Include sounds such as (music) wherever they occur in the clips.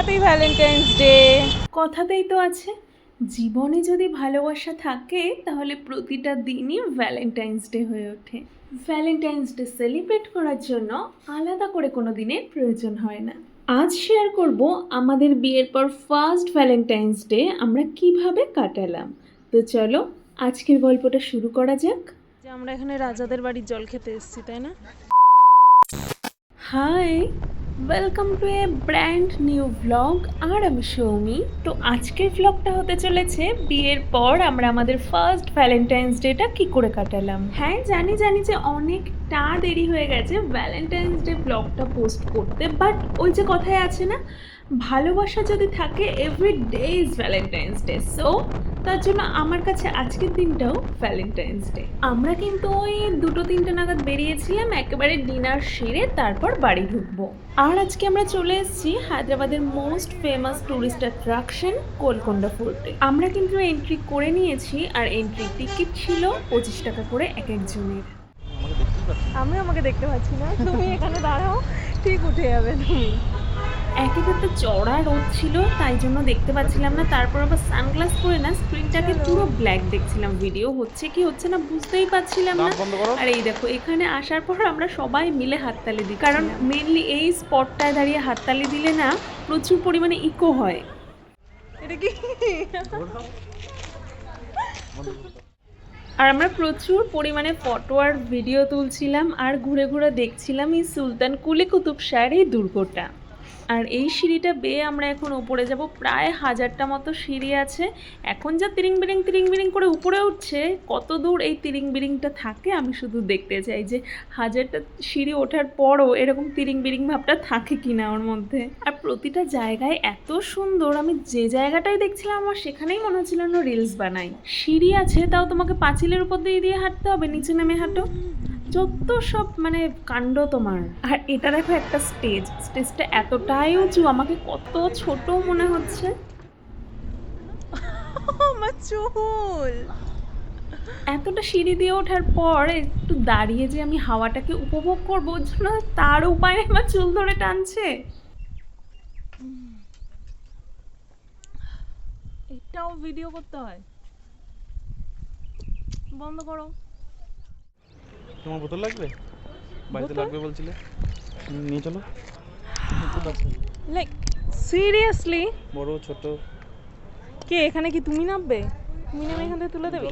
Happy Valentine's day কথাতেই তো আছে জীবনে যদি ভালোবাসা থাকে তাহলে প্রতিটা দিনই ভ্যালেন্টাইন্স ডে হয়ে ওঠে। ভ্যালেন্টাইন্স ডে সেলিব্রেট করার জন্য আলাদা করে কোনো দিনের প্রয়োজন হয় না। আজ শেয়ার করব আমাদের বিয়ের পর ফার্স্ট ভ্যালেন্টাইন্স ডে আমরা কীভাবে কাটালাম। তো চলো আজকের গল্পটা শুরু করা যাক। যে আমরা এখানে রাজাদের বাড়ির জল খেতে এসেছি তাই না? Hi welcome to a brand new vlog আর আমি সৌমি। তো আজকের ভ্লগটা হতে চলেছে বিয়ের পর আমরা আমাদের ফার্স্ট ভ্যালেন্টাইন্স ডেটা কি করে কাটালাম। হ্যাঁ জানি জানি যে অনেকটা দেরি হয়ে গেছে ভ্যালেন্টাইন্স ডে ভ্লগটা পোস্ট করতে বাট ওই যে কথায় আছে না, ভালোবাসা যদি থাকে every day is Valentine's day so তার জন্য আমার কাছে আজকের দিনটাও ভ্যালেন্টাইন্স ডে আমরা কিন্তু ওই দুটো, তিনটে নাগাদ বেরিয়েছিলাম, একেবারে ডিনার সেরে তারপর বাড়ি ঢুকবো। আর আজকে আমরা চলে এসেছি হায়দ্রাবাদের most famous tourist attraction Golconda ফোর্টে আমরা কিন্তু এন্ট্রি করে নিয়েছি আর এন্ট্রি টিকিট ছিল পঁচিশ টাকা করে এক একজনের। আমি আমাকে দেখতে পাচ্ছি না। তুমি এখানে দাঁড়াও ঠিক উঠে যাবে তুমি। একেবারে তো চড়া রোদ ছিল তাই জন্য দেখতে পাচ্ছিলাম না। তারপর আবার সানগ্লাস পরে না স্ক্রিনটাকে পুরো ব্ল্যাক দেখছিলাম ভিডিও হচ্ছে কি হচ্ছে না বুঝতেই পারছিলাম না। আর এই দেখো এখানে আসার পর আমরা সবাই মিলে হাততালি দিই কারণ মেনলি এই স্পটটায় দাঁড়িয়ে হাততালি দিলে না প্রচুর পরিমাণে ইকো হয়। এটা কি? আর আমরা প্রচুর পরিমাণে ফটো আর ভিডিও তুলছিলাম আর ঘুরে ঘুরে দেখছিলাম এই সুলতান কুলি কুতুব শাহের এই দুর্গটা। আর এই সিঁড়িটা বেয়ে আমরা এখন উপরে যাব। প্রায় হাজারটা মতো সিঁড়ি আছে। এখন যা তিরিং বিরিং তিরিং বিরিং করে উপরে উঠছে, কত দূর এই তিরিং বিরিংটা থাকে আমি শুধু দেখতে চাই যে হাজারটা সিঁড়ি ওঠার পরও এরকম তিরিং বিরিং ভাবটা থাকে কিনা ওর মধ্যে। আর প্রতিটা জায়গায় এত সুন্দর, আমি যে জায়গাটাই দেখছিলাম আমার সেখানেই মনে হচ্ছিল রিলস বানাই। সিঁড়ি আছে, তাও তোমাকে পাঁচিলের উপর দিয়ে দিয়ে হাঁটতে হবে, নিচে নেমে হাঁটো। যত সব মানে কাণ্ড তোমার। আর এটা দেখো একটা স্টেজ স্টেজটা এতটাই উঁচু আমাকে কত ছোট মনে হচ্ছে। (laughs) আমার চুল। এতটা সিঁড়ি দিয়ে ওঠার পর একটু দাঁড়িয়ে যে আমি হাওয়াটাকে উপভোগ করব জন্য তার উপায় আমার চুল ধরে টানছে। এটাও ভিডিও করতে হয়। বন্ধ করো। তোমার বোতল লাগবে? বাড়িতে লাগবে বলছিলে। নিয়ে চলো। লাইক সিরিয়াসলি বড় ছোট। কে এখানে কি তুমি নামবে? তুমি নামে এখান থেকে তুলে দেবে?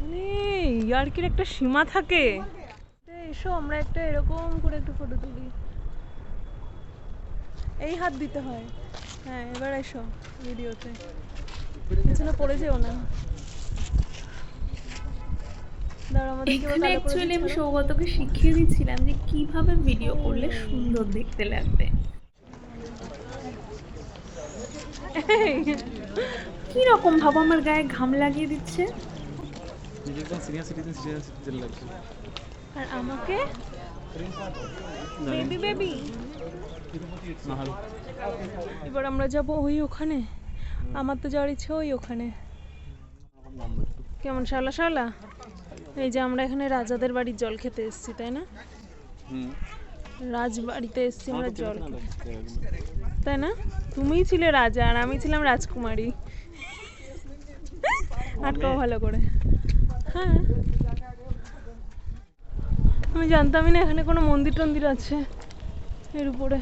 মানে ইয়ার্কির একটা সীমা থাকে। এসো আমরা একটা এরকম করে একটু ফটো তুলি। এই হাত দিতে হয়। হ্যাঁ এবার এসো ভিডিওতে পেছনে পড়ে যেও না। এখানে অ্যাকচুয়ালি আমি সৌগতকে শিখিয়ে দিচ্ছিলাম যে কীভাবে ভিডিও করলে সুন্দর দেখতে লাগবে। কি রকম ভাবো আমার গায়ে ঘাম লাগিয়ে দিচ্ছে? আর আমাকে? বেবি বেবি এবার আমরা যাব ওই ওখানে। আমার তো যাওয়ার ইচ্ছে ওই ওখানে। কেমন শালা শালা? এই যে আমরা এখানে রাজাদের বাড়ির জল খেতে এসেছি তাই না? রাজবাড়িতে এসেছি আমরা জল তাই না? তুমিই ছিলে রাজা আর আমি ছিলাম রাজকুমারী। আটকাও ভালো করে। হ্যাঁ। আমি জানতামই না এখানে কোনো মন্দির টন্দির আছে এর উপরে।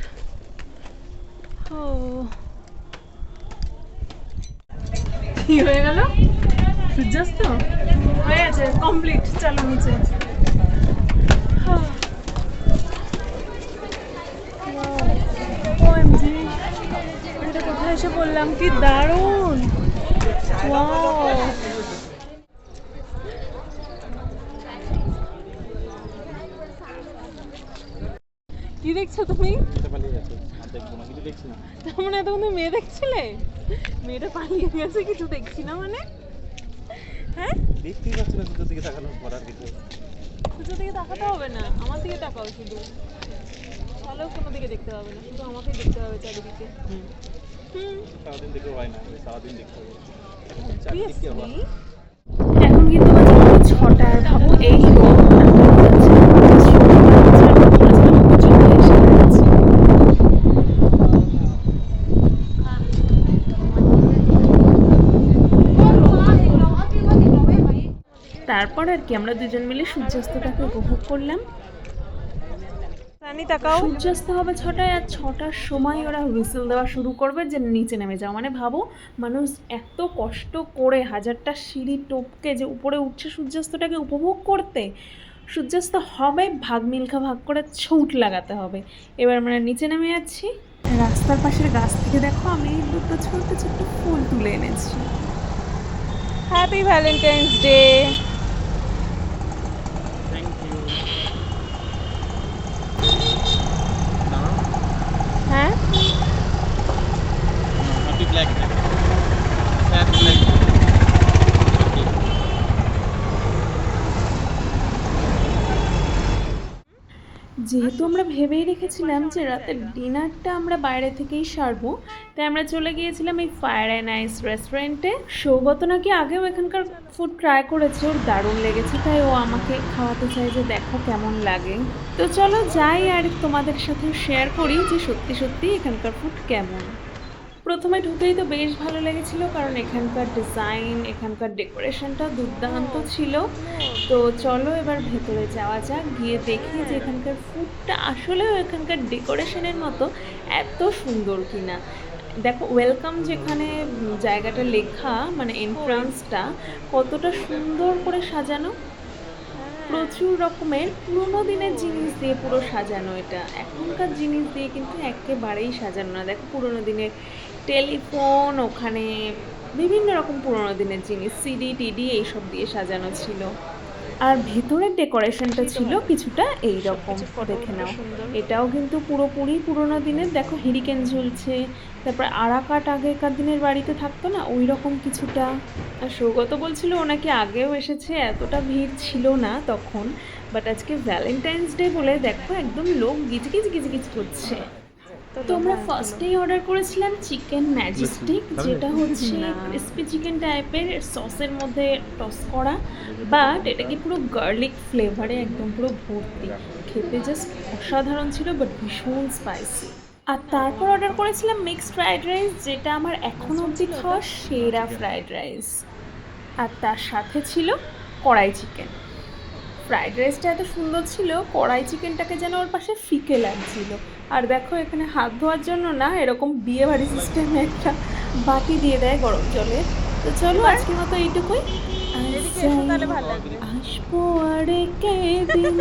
ও। কি হয়ে গেল? সূর্যাস্ত হয়ে গেছে কমপ্লিট চলো নিচে কোথায় এসে বললাম কি দারুণ! কি দেখছ তুমি? তার মানে এতক্ষণ মেয়ে দেখছিলে? মেয়েটা পালিয়ে গেছে, কিছু দেখছি না মানে? হ্যাঁ? দেখতেই পাচ্ছি না সূর্যের দিকে তাকানো করার কিছু। দুটো দিকে তাকাতে হবে না আমার দিকে তাকাও শুধু। ভালো কোনো দিকে দেখতে হবে না শুধু আমাকেই দেখতে হবে চারিদিকে। হুম। সারাদিন দেখে হয় না সারাদিন দেখতে হবে। এখন কিন্তু ছটার ছটা ভাবো এই রোদ আর আমরা যাচ্ছি, চলে এসে গেছি। তারপর আর কি আমরা দুজন মিলে সূর্যাস্তটাকে উপভোগ করলাম। সূর্যাস্ত হবে ছটায় আর ছটার সময় ওরা হুইসেল দেওয়া শুরু করবে যে নিচে নেমে যাও। মানে ভাবো মানুষ এত কষ্ট করে হাজারটা সিঁড়ি টপকে যে উপরে উঠছে সূর্যাস্তটাকে উপভোগ করতে সূর্যাস্ত হবে ভাগ মিলখা ভাগ করে ছৌট লাগাতে হবে। এবার আমরা নিচে নেমে যাচ্ছি। রাস্তার পাশের গাছ থেকে দেখো আমি দুটো ছোট্ট ছোট্ট ফুল তুলে এনেছি। Happy Valentine's day thank you হ্যাঁ হ্যাপি ব্ল্যাক হ্যাপি ব্ল্যাক যেহেতু আমরা ভেবেই রেখেছিলাম যে রাতের ডিনারটা আমরা বাইরে থেকেই সারবো, তাই আমরা চলে গিয়েছিলাম এই ফায়ার অ্যান্ড আইস রেস্টুরেন্টে সৌগত নাকি আগেও এখানকার ফুড ট্রাই করেছে, ওর দারুণ লেগেছে, তাই ও আমাকে খাওয়াতে চায় যে দেখো কেমন লাগে। তো চলো যাই আর তোমাদের সাথে শেয়ার করি যে সত্যি সত্যি এখানকার ফুড কেমন। প্রথমে ঢুকেই তো বেশ ভালো লেগেছিল, কারণ এখানকার ডিজাইন এখানকার ডেকোরেশনটা দুর্দান্ত ছিল। তো চলো এবার ভেতরে যাওয়া যাক, গিয়ে দেখি যে এখানকার ফুডটা আসলেও এখানকার ডেকোরেশনের মতো এত সুন্দর কিনা। দেখো ওয়েলকাম যেখানে জায়গাটা লেখা মানে এন্ট্রান্সটা কতটা সুন্দর করে সাজানো। প্রচুর রকমের পুরোনো দিনের জিনিস দিয়ে পুরো সাজানো এটা। এখনকার জিনিস দিয়ে কিন্তু একেবারেই সাজানো না। দেখো, পুরোনো দিনের টেলিফোন ওখানে বিভিন্ন রকম পুরোনো দিনের জিনিস সিডি টিডি এইসব দিয়ে সাজানো ছিল। আর ভেতরের ডেকোরেশনটা ছিল কিছুটা এই রকম দেখে নাও। এটাও কিন্তু পুরোপুরি পুরোনো দিনের দেখো হিরিকেন ঝুলছে তারপর আরাকাট আগেকার দিনের বাড়িতে থাকতো না ওই রকম কিছুটা। আর সৌগত বলছিল ওনাকে আগেও এসেছে এতটা ভিড় ছিল না তখন বাট আজকে ভ্যালেন্টাইন্স ডে বলে দেখো একদম লোক গিজগিজ গিজগিজ করছে। তো আমরা ফার্স্টেই অর্ডার করেছিলাম চিকেন ম্যাজিস্টিক যেটা হচ্ছে ক্রিস্পি চিকেন টাইপের সসের মধ্যে টস করা বাট এটা কি পুরো গার্লিক ফ্লেভারে একদম পুরো ভর্তি। খেতে জাস্ট অসাধারণ ছিল বাট ভীষণ স্পাইসি আর তারপর অর্ডার করেছিলাম মিক্সড ফ্রাইড রাইস যেটা আমার এখনও অবধি খাওয়া সেরা ফ্রাইড রাইস আর তার সাথে ছিল কড়াই চিকেন ফ্রাইড রাইসটা এত সুন্দর ছিল কড়াই চিকেনটাকে যেন ওর পাশে ফিকে লাগছিল। আর দেখো এখানে হাত ধোয়ার জন্য না এরকম বিয়ে বাড়ি সিস্টেমে একটা বাটি দিয়ে দেয় গরম জলে। তো চলো আজকের মতো এইটুকুই। আসব আর দিন